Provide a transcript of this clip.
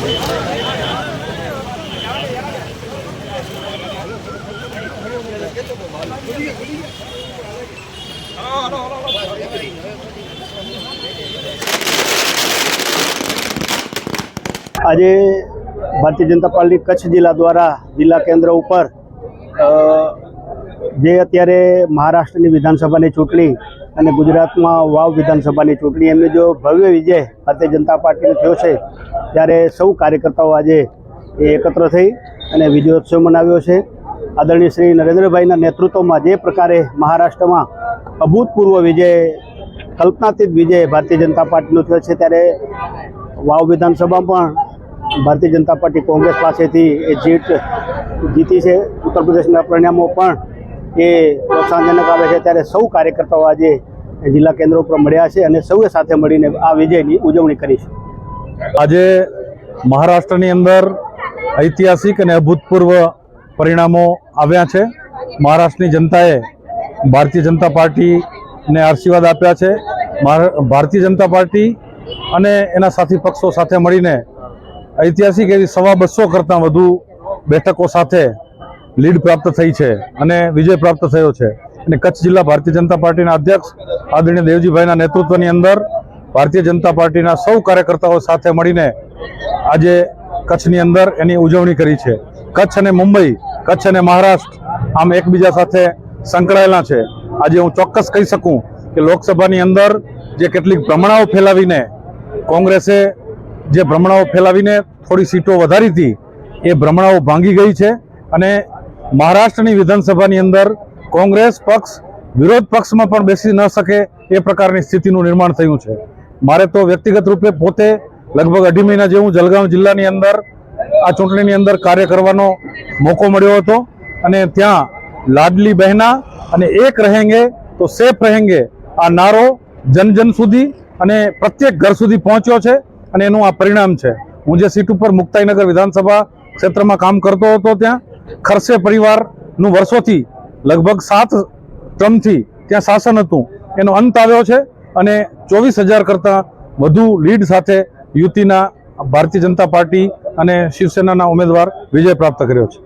આજે ભારતીય જનતા પાર્ટી કચ્છ જિલ્લા દ્વારા જિલ્લા કેન્દ્ર ઉપર જે અત્યારે મહારાષ્ટ્રની વિધાનસભાની ચૂંટણી અને ગુજરાતમાં વાવ વિધાનસભાની ચૂંટણી એમને જો ભવ્ય વિજય ભારતીય જનતા પાર્ટીનો થયો છે, ત્યારે સૌ કાર્યકર્તાઓ આજે એ એકત્ર થઈ અને વિજયોત્સવ મનાવ્યો છે. આદરણીય શ્રી નરેન્દ્રભાઈના નેતૃત્વમાં જે પ્રકારે મહારાષ્ટ્રમાં અભૂતપૂર્વ વિજય, કલ્પનાતીત વિજય ભારતીય જનતા પાર્ટીનો થયો છે, ત્યારે વાવ વિધાનસભામાં પણ ભારતીય જનતા પાર્ટી કોંગ્રેસ પાસેથી એ જીત જીતી છે. ઉત્તર પ્રદેશના પરિણામો પણ એ પ્રોત્સાહનજનક આવે છે, ત્યારે સૌ કાર્યકર્તાઓ આજે જિલ્લા કેન્દ્ર ઉપર મળ્યા છે અને સૌએ સાથે મળીને આ વિજયની ઉજવણી કરી છે. આજે મહારાષ્ટ્રની અંદર ઐતિહાસિક અને અભૂતપૂર્વ પરિણામો આવ્યા છે. મહારાષ્ટ્રની જનતાએ ભારતીય જનતા પાર્ટીને આશીર્વાદ આપ્યા છે. ભારતીય જનતા પાર્ટી અને એના સાથી પક્ષો સાથે મળીને ઐતિહાસિક એવી સવા બસો કરતાં વધુ બેઠકો સાથે લીડ પ્રાપ્ત થઈ છે અને વિજય પ્રાપ્ત થયો છે. અને કચ્છ જિલ્લા ભારતીય જનતા પાર્ટીના અધ્યક્ષ આદરણીય દેવજીભાઈના નેતૃત્વની અંદર ભારતીય જનતા પાર્ટીના સૌ કાર્યકર્તાઓ સાથે મળીને આજે કચ્છની અંદર એની ઉજવણી કરી છે. કચ્છ અને મુંબઈ, કચ્છ અને મહારાષ્ટ્ર આમ એકબીજા સાથે સંકળાયેલા છે. આજે હું ચોક્કસ કહી શકું કે લોકસભાની અંદર જે કેટલીક ભ્રમણાઓ ફેલાવીને કોંગ્રેસે જે ભ્રમણાઓ ફેલાવીને થોડી સીટો વધારી હતી, એ ભ્રમણાઓ ભાંગી ગઈ છે અને મહારાષ્ટ્રની વિધાનસભાની અંદર કોંગ્રેસ પક્ષ, વિરોધ પક્ષમાં પણ બેસી ન શકે એ પ્રકારની સ્થિતિનું નિર્માણ થયું છે. મારે તો વ્યક્તિગત રૂપે પોતે લગભગ અઢી મહિના જેવું જલગાંવ જિલ્લાની અંદર, આ ચૂંટણીની અંદર કાર્ય કરવાનો મોકો મળ્યો હતો અને ત્યાં લાડલી બહેના અને એક રહેંગે, તો સેફ રહેંગે, આ નારો જન જન સુધી અને પ્રત્યેક ઘર સુધી પહોંચ્યો છે અને એનું આ પરિણામ છે. હું જે સીટ ઉપર મુક્તાઈનગર વિધાનસભા ક્ષેત્રમાં કામ કરતો હતો ત્યાં ખરસે પરિવારનું વર્ષોથી લગભગ સાત ટર્મથી ત્યાં શાસન હતું. એનો અંત આવ્યો છે અને ચોવીસ હજાર કરતાં વધુ લીડ સાથે યુતિના ભારતીય જનતા પાર્ટી અને શિવસેનાના ઉમેદવાર વિજય પ્રાપ્ત કર્યો છે.